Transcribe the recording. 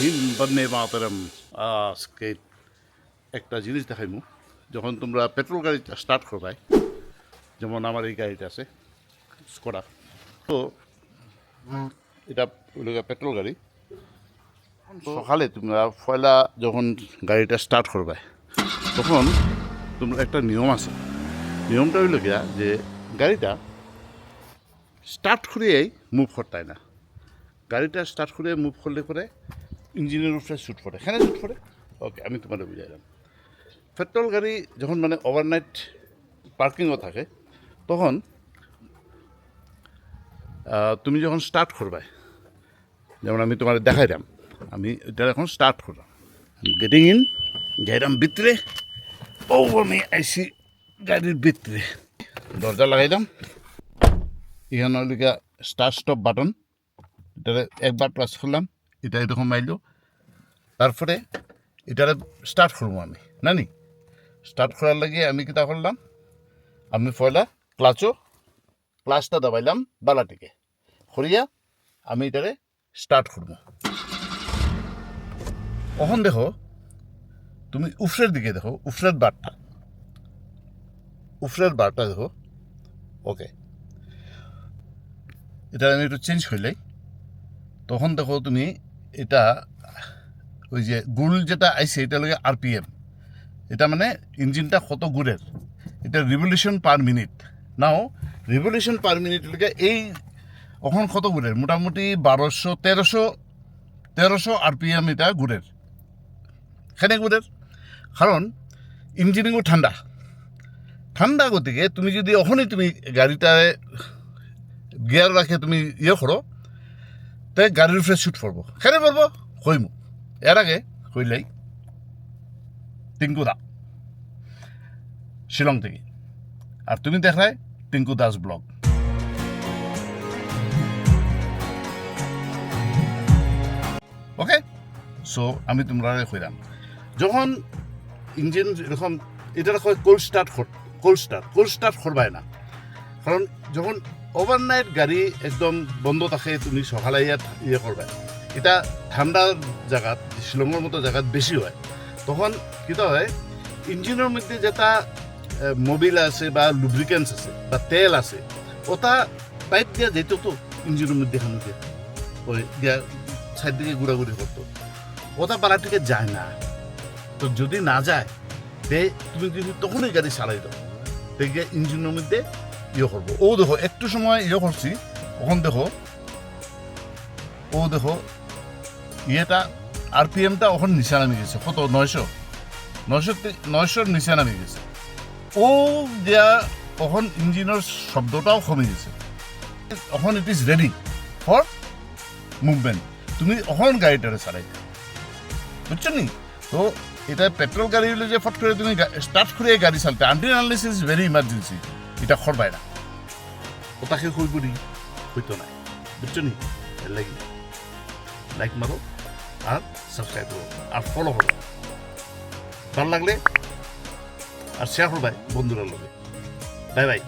হিন্দ বন্দে মাতরম। আজকে একটা জিনিস দেখাইমু। যখন তোমরা পেট্রোল গাড়ি স্টার্ট করবাই, যেমন আমার এই গাড়িটা আছে স্কোডা তো এটা পেট্রোল গাড়ি। সকালে তোমরা পয়লা যখন গাড়িটা স্টার্ট করবাই, তখন তোমরা একটা নিয়ম আছে। নিয়মটা হইল গিয়া যে গাড়িটা স্টার্ট করিয়েই মুভ করতায় না। গাড়িটা স্টার্ট করে মুভ করলে পরে ইঞ্জিনের উপরে শ্যুট করে এখানে শ্যুট করে ওকে আমি তোমাদের বুঝাইলাম পেট্রোল গাড়ি যখন মানে ওভারনাইট পার্কিংও থাকে, তখন তুমি যখন স্টার্ট করবে, যেমন আমি তোমার দেখাইলাম আমি এটা এখন স্টার্ট করলাম। গেটিং ইন যাইলাম ভিতরে ও আমি আইসি গাড়ির ভিতরে। দরজা লাগাইলাম লিখা স্টার্ট স্টপ বাটন এটা একবার প্রেস করলাম। এটা এরকম মাইলো। তারপরে এটারে স্টার্ট করব আমি, নানি? স্টার্ট করার লাগে আমি কিতা করলাম, আমি পয়লা ক্লাচও ক্লাচটা দাবাইলাম বালাটিকে। করিয়া আমি এটারে স্টার্ট করব। অহন দেখো, তুমি উফরের দিকে দেখো, উফরের বারটা। উফরের বারটা দেখো, ওকে। এটা আমি একটু চেঞ্জ করলাই তখন দেখো তুমি এটা ওই যে গুল যেটা আইছে, এটা লাগে আরপিএম এটা মানে ইঞ্জিনটা কত গুড়ের? এটা রিভলিউশন পার মিনিট নাও রিভলিউশন পার মিনিট লাগে এই এখন কত গুড়ের? মোটামুটি বারোশো, তেরোশো তেরোশো আরপিএম এটা গুড়ের। কেনে গুড়ের? কারণ ইঞ্জিনিংও ঠান্ডা। ঠান্ডা গতিকে তুমি যদি ওখানেই তুমি গাড়িটায় গিয়ার রাখে, তুমি ইয়ে করো তাই গাড়ির উপরে শুট করব। কেন করব কইমু। এর আগে কইলাই, টিঙ্কু দা। শিলং থেকে। আর তুমি দেখায় Tinku Das vlog. Okay so আমি তোমরা কইলাম যখন ইঞ্জিন এরকম এটা cold start cold start cold start করবাই না। কারণ যখন ওভারনাইট গাড়ি একদম বন্ধ থাকে, তুমি সকালে ইয়াত ইয়ে করবে এটা ঠান্ডা জায়গাত শিলংয়ের মতো জায়গাত বেশি হয়। তখন কিতা হয় ইঞ্জিনের মধ্যে যেটা মোবিল আছে বা লুব্রিকেন্টস আছে বা তেল আছে, ওটা পাইপ দিয়া যেত তো ইঞ্জিনের মধ্যে খানো দিয়ে সাইড দিকে ঘোরাঘুরি করতো ওটা পালা থেকে যায় না। তো যদি না যায় তে তুমি যদি তখনই গাড়ি চালাই দাও। দেখবে ইঞ্জিনের মধ্যে ইয়ে করব। ও দেখো, একটু সময় ইয়ে করছি। ওখান দেখো, ও দেখো, ইয়েটা, আরপিএমটা ওখানে নিচে নামে গেছে। কত? নয়শো? নয়শো নয়শোর নিচে নামে গেছে। ও দেয়া ওখান ইঞ্জিনের শব্দটাও কমে গেছে। ওখান it is ready for movement তুমি ওখান গাড়িটারে চালাই। বুঝছ নি? তো এটা পেট্রোল গাড়ি হলে যে ফট করে তুমি স্টার্ট করে গাড়ি চালতে। Until unless is very emergency এটা খরবাই না। ওটাকে কইব নি হইতো না? বুঝছ নি লাইক মারো আর সাবস্ক্রাইব করো আর ফলো করো ভালো লাগলে আর শেয়ার করবাই বন্ধুরা লোকে বাই বাই